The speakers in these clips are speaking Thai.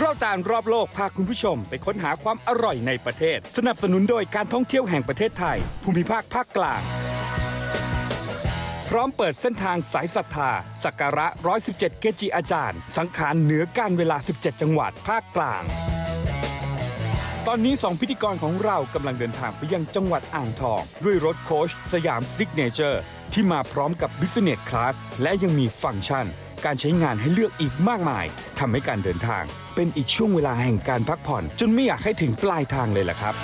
เราจานรอบโลกพาคุณผู้ชม ไปค้นหาความอร่อยในประเทศ สนับสนุนโดยการท่องเที่ยวแห่งประเทศไทย ภูมิภาคภาคกลาง พร้อมเปิดเส้นทางสายศรัทธา สักการะ 117 เกจิอาจารย์ สังขารเหนือการเวลา 17 จังหวัดภาคกลาง ตอนนี้ 2 พิธีกรของเรากำลังเดินทางไปยังจังหวัดอ่างทอง ด้วยรถโคชสยามซิกเนเจอร์ที่มาพร้อมกับ Business Class และยังมีฟังก์ชัน การใช้งานให้เลือกอีกมากมาย ทำให้การเดินทาง เป็นอีกช่วงเวลาแห่งการพักผ่อน จนไม่อยากให้ถึงปลายทางเลยล่ะครับ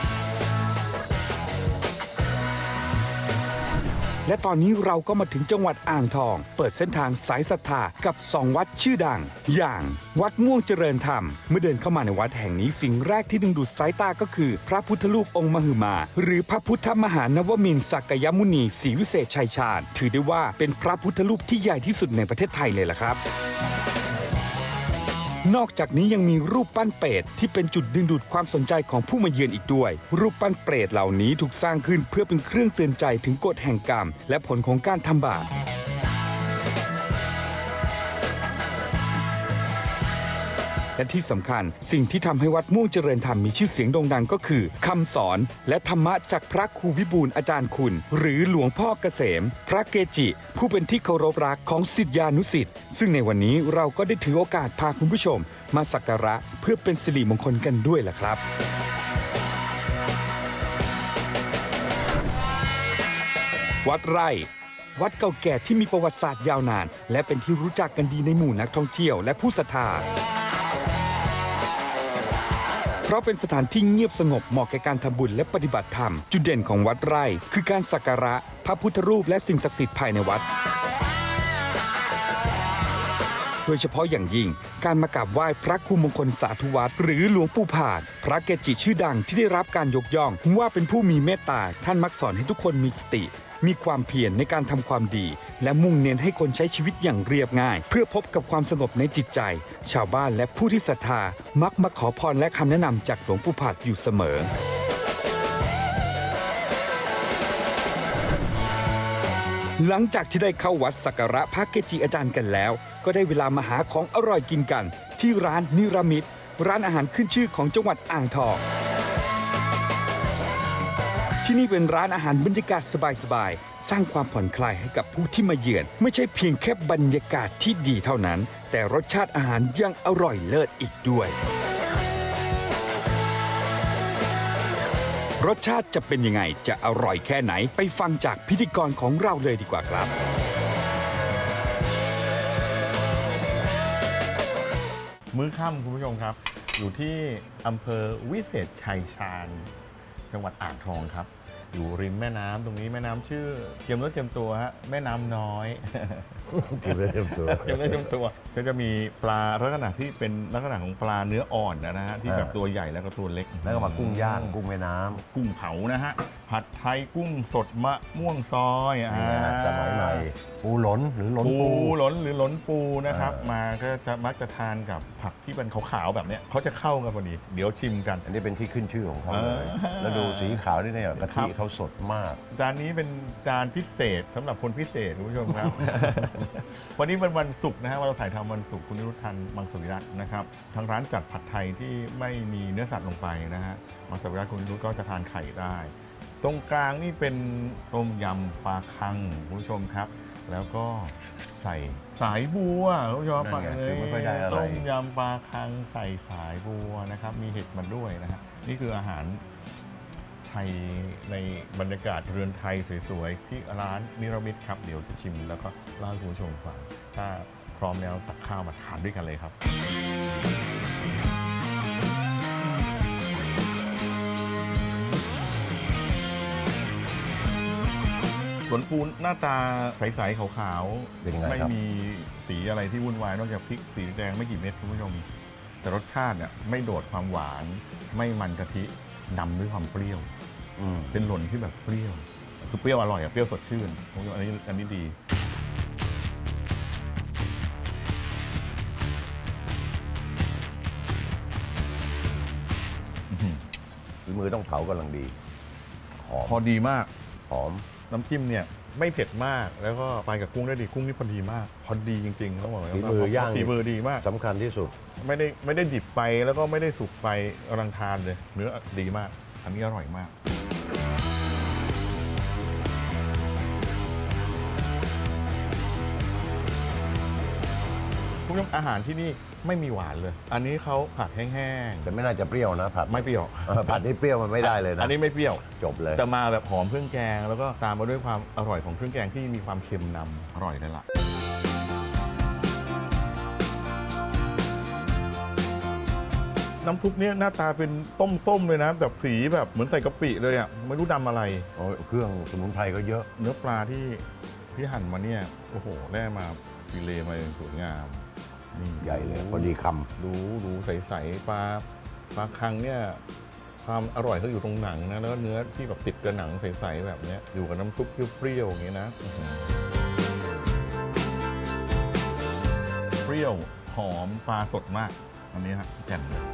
และตอนนี้เราก็มาถึงจังหวัดอ่างทอง เปิดเส้นทางสายศรัทธากับสองวัดชื่อดัง อย่างวัดม่วงเจริญธรรม เมื่อเดินเข้ามาในวัดแห่งนี้สิ่งแรกที่ดึงดูดสายตาก็คือ พระพุทธรูปองค์มหึมา หรือพระพุทธมหานวมินทร์สักยมุนีศรีวิเศษชัยชาญ ถือได้ว่าเป็นพระพุทธรูปที่ใหญ่ที่สุดในประเทศไทยเลยล่ะครับ นอกจากนี้ยังมีรูปปั้นเปรตที่เป็นจุดดึงดูดความสนใจของผู้มาเยือนอีกด้วย รูปปั้นเปรตเหล่านี้ถูกสร้างขึ้นเพื่อเป็นเครื่องเตือนใจถึงกฎแห่งกรรม และผลของการทำบาป และที่สำคัญ สิ่งที่ทำให้วัดม่วงเจริญธรรมมีชื่อเสียงโด่งดังก็คือคำสอนและธรรมะจากพระครูวิบูลย์อาจารย์คุณ หรือหลวงพ่อเกษม พระเกจิ ผู้เป็นที่เคารพรักของศิษยานุศิษย์ซึ่งในวันนี้เราก็ได้ถือโอกาสพาคุณผู้ชม มาสักการะเพื่อเป็นสิริมงคลกันด้วยล่ะครับ วัดไร่ วัดเก่าแก่ที่มีประวัติศาสตร์ยาวนาน และเป็นที่รู้จักกันดีในหมู่นักท่องเที่ยวและผู้ศรัทธา ราะเป็นสถานที่เงียบสงบเหมาะแก่การทำบุญและปฏิบัติธรรม จุดเด่นของวัดไร่ คือการสักการะพระพุทธรูปและสิ่งศักดิ์สิทธิ์ภายในวัด ดยเฉพาะอย่างยิ่ง การมากราบไหว้พระครูมงคลสาธุวัตรหรือหลวงปู่ผาด พระเกจิชื่อดังที่ได้รับการยกย่อง ว่าเป็นผู้มีเมตตาท่านมักสอนให้ทุกคนมีสติ มีความเพียรในการทำความดี และมุ่งเน้นให้คนใช้ชีวิตอย่างเรียบง่าย เพื่อพบกับความสงบในจิตใจ ชาวบ้านและผู้ที่ศรัทธามักมาขอพรและคำแนะนำจากหลวงปู่ผาดอยู่เสมอหลังจากที่ได้เข้าวัดสักการะพระเกจิอาจารย์กันแล้ว ก็ได้เวลามาหาของอร่อยกินกัน ที่ร้านนิรามิตร้านอาหารขึ้นชื่อของจังหวัดอ่างทอง ที่นี่เป็นร้านอาหารบรรยากาศสบายๆ สร้างความผ่อนคลายให้กับผู้ที่มาเยือน ไม่ใช่เพียงแค่บรรยากาศที่ดีเท่านั้น แต่รสชาติอาหารยังอร่อยเลิศอีกด้วย รสชาติจะเป็นยังไงจะอร่อยแค่ไหนไปฟังจากพิธีกรของเราเลยดีกว่าครับ มื้อค่ำคุณผู้ชมครับ อยู่ที่อำเภอวิเศษชัยชาญ จังหวัดอ่างทองครับ อยู่ริมแม่น้ำตรงนี้แม่น้ำชื่อเจียมรถเจียมตัวฮะแม่น้ำน้อย กินได้เต็มตัวเจียมรถเจียมตัวก็จะมีปลาลักษณะที่เป็นลักษณะของปลาเนื้ออ่อนนะฮะที่แบบอ่าตัวใหญ่แล้วก็ตัวเล็กแล้วก็มากุ้งย่างกุ้งแม่น้ำกุ้งเผานะฮะผัดไทยกุ้งสดมะม่วงซอยอ่านี่นะสมัยใหม่ปูหลนหรือหลนปูปู หลนหรือหลนปูนะครับอ่ามมาก็จะมักจะทานกับผักที่เป็นขาวๆแบบเนี้ยเขาจะเข้ากันพอดีเดี๋ยวชิมกัน อันนี้เป็นที่ขึ้นชื่อของเขาเลย เออแล้วดูสีขาวนี่เนี่ยกะครัทิบ เขาสดมาก จานนี้เป็นจานพิเศษสำหรับคนพิเศษคุณผู้ชมครับวันนี้เป็นวันศุกร์นะฮะวันเราถ่ายทำวันศุกร์คุณนิรุธทันมังสวิรัตน์นะครับทางร้านจัดผัดไทยที่ไม่มีเนื้อสัตว์ลงไปนะฮะมังสวิรัตน์คุณนิรุธก็จะทานไข่ได้ ตรงกลางนี่เป็นต้มยำปลาคังคุณผู้ชมครับ แล้วก็ใส่สายบัวคุณผู้ชมนั่ฟังนไงเลยคือไม่ค่อยได้อะไร ต้มยำปลาคังใส่สายบัวนะครับมีเห็ดมาด้วยนะฮะนี่คืออาหาร ไทยในบรรยากาศเรือนไทยสวยๆ ที่ร้านนิรมิตครับ เดี๋ยวจะชิมแล้วก็เล่าให้คุณผู้ชมฟัง ถ้าพร้อมแล้วตักข้าวมาทานด้วยกันเลยครับ สวนปูนหน้าตาใสๆขาวเป็นยังไงไม่ครับ มีสีอะไรที่วุ่นวาย นอกจากพริกสีแดงไม่กี่เม็ดคุณผู้ชม แต่รสชาติเนี่ยไม่โดดความหวานไม่มันกะทิ นำด้วยความเปรี้ยว อืมเป็นหล่นที่แบบเปรี้ยว คือเปรี้ยวอร่อยอะเปรี้ยวสดชื่นผมว่าอันนี้อันนี้ดี ฝีมือต้องเผากำลังดี หอมพอดีมาก หอม น้ำจิ้มเนี่ย ไม่เผ็ดมากแล้วก็ไปกับกุ้งได้ดีกุ้งนี่พอดีมาก พอดีจริงๆต้องบอกเลยฝีมือย่าง ฝีมือดีมาก สำคัญที่สุด ไม่ได้ไม่ได้ดิบไปแล้วก็ไม่ได้สุกไปกำลังทานเลยเนื้อดีมาก อันนี้อร่อยมาก คุณผู้ชมอาหารที่นี่ไม่มีหวานเลย อันนี้เขาผัดแห้งแต่ไม่น่าจะเปรี้ยวนะผัดๆไม่เปรี้ยว เออผัดนี่เปรี้ยวมันไม่ได้เลยนะอันนี้ไม่เปรี้ยว จบเลยจะมาแบบหอมเครื่องแกง แล้วก็ตามมาด้วยความอร่อยของเครื่องแกงที่มีความเค็มนำอร่อยเลยล่ะ น้ำซุปเนี่ยหน้าตาเป็นต้มส้มเลยนะ แบบสีแบบเหมือนใส่กะปิเลยอะไม่รู้ดำอะไร โอ้ยเครื่องสมุนไพรก็เยอะ เนื้อปลาที่ที่หั่นมาเนี่ย โอ้โหแล่มาฟิเลมาอย่างสวยงามนี่ ใหญ่เลยพอดีคดูดูใสๆปลาปลาคังเนี่ย ความอร่อยเขาอยู่ตรงหนังนะแล้วก็เนื้อที่แบบติดกับหนังใสๆแบบเนี้ยอยู่กับน้ำซุปเปรี้ยวๆอย่างนี้นะอื้อหือเปรี้ยวหอมปลาสดมากอันนี้ฮะแจ่มเลย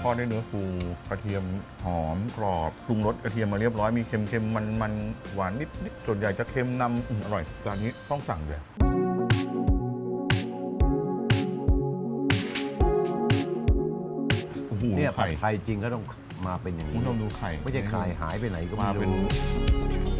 ทอดด้วยเนื้อฟูกระเทียมหอมกรอบปรุงรสกระเทียมมาเรียบร้อยมีเค็มๆมันมันๆหวานนิดๆส่วนใหญ่จะเค็มนำอื้ออร่อยจานนี้ต้องสั่งเลย โอ้โหำเนี่ยผัไข่ดไทยจริงก็ต้องมาเป็นอย่างคุนี้ณผู้ชมดูไข่ ไม่ใช่ไข่หายไปไหนก็มาไม่เป็น รู้มีห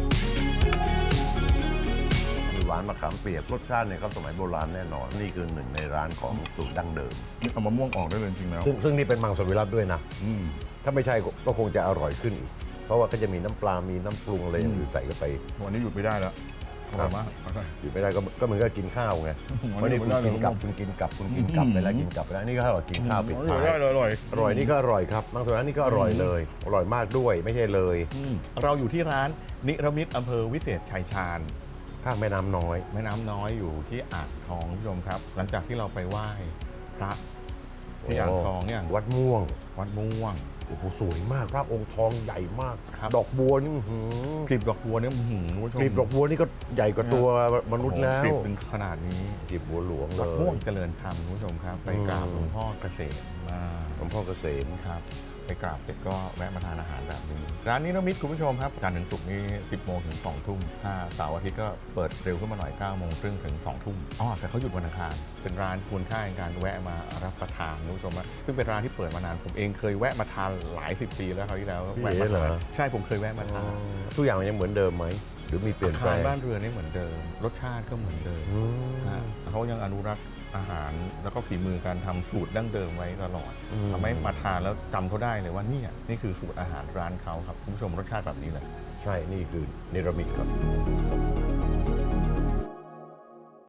วานมะขามเปียกรสชาติเนี่ยก็สมัยโบราณแน่นอน นี่คือหนึ่งในร้านของสูตรดั้งเดิมเอามะม่วงออกได้เลยจริงๆแล้วซึ่งซึ่งนี่เป็นมังสวิรัตด้วยนะ อืม ถ้าไม่ใช่ก็ก็คงจะอร่อยขึ้นอีก เพราะว่าก็จะมีน้ำปลา มีน้ำปรุงอะไรอย่างอื่นใส่เข้าไป วันนี้หยุดไม่ได้แล้วอร่อยมากอยู่ไม่ได้ก็ก็เหมือนกับกินข้าวไงวันวันนี้นี้คุณไม่ได้กินกลับเลยคุณกินกลับคุณกินกลับไปแล้วกินกลับไปแล้วนี่ก็เท่ากับกินข้าวปิดอท้าร่อยยได้เลยอร่อย อร่อยนี่ก็อร่อยครับมังสวิรัตนี่ก็อร่อยเลย อร่อยมากด้วยไม่ใช่เลยอืมเราอยู่ที่ร้านนิรมิตอำเภอวิเศษชัยชาญ ข้างแม่น้ำน้อย แม่น้ำน้อยอยู่ที่อ่างทองคุณผู้ชมครับ หลังจากที่เราไปไหว้พระที่อ่างทองเนี่ยวัดม่วงวัดม่วง โอ้โหสวยมากพระองค์ทองใหญ่มาก ครับ ดอกบัวนี่อื้อหือกลีบดอกบัวเนี่ยอื้อหือคุณผู้ชมกลีบดอกบัวนี่ก็ใหญ่กว่าตัวมนุษย์แล้วโอ้โหกลีบเป็นขนาดนี้กลีบบัวหลวงเลวัดยม่วงเจริญธรรมคุณผู้ชมครับ ไปกราบอืมหลวงพ่อเกษมมาหลวงพ่อเกษม ครับ ไปกราบเสร็จก็แวะมาทานอาหารแบบนี้ ร้านนี้น้มิตคุณผู้ชมครับจันทร์ถึงศุกร์นี่10โมงถึง2ทุ่มถ้าเสาร์อาทิตย์ก็เปิดเร็วขึ้นมาหน่อย9โมงครึ่งถึง2ทุ่มอ๋อแต่เขาหยุดวันอังคารเป็นร้านควรค่าในการแวะมารับประทานคุณผู้ชมนะซึ่งเป็นร้านที่เปิดมานานผมเองเคยแวะมาทานหลายสิบปีแล้วคราวที่แล้วพี่แวะเอ๋มาเหรทานอใช่ผมเคยแวะมาทานทุกอย่างมันยังเหมือนเดิมไหมหรือมีเปลี่ยนอาแปลคารงบ้านเรือนนี่เหมือนเดิม รสชาติก็เหมือนเดิมอืมฮะ เขายังอนุรักษ์อาหาร แล้วก็ฝีมือการทำสูตรดั้งเดิมไว้ตลอดอืมทำให้มาทานแล้วจำเขาได้เลยว่าเนี่ยนี่คือสูตรอาหารร้านเขาครับคุณผู้ชมรสชาติแบบนี้เลย ใช่นี่คือเนรมิตครับ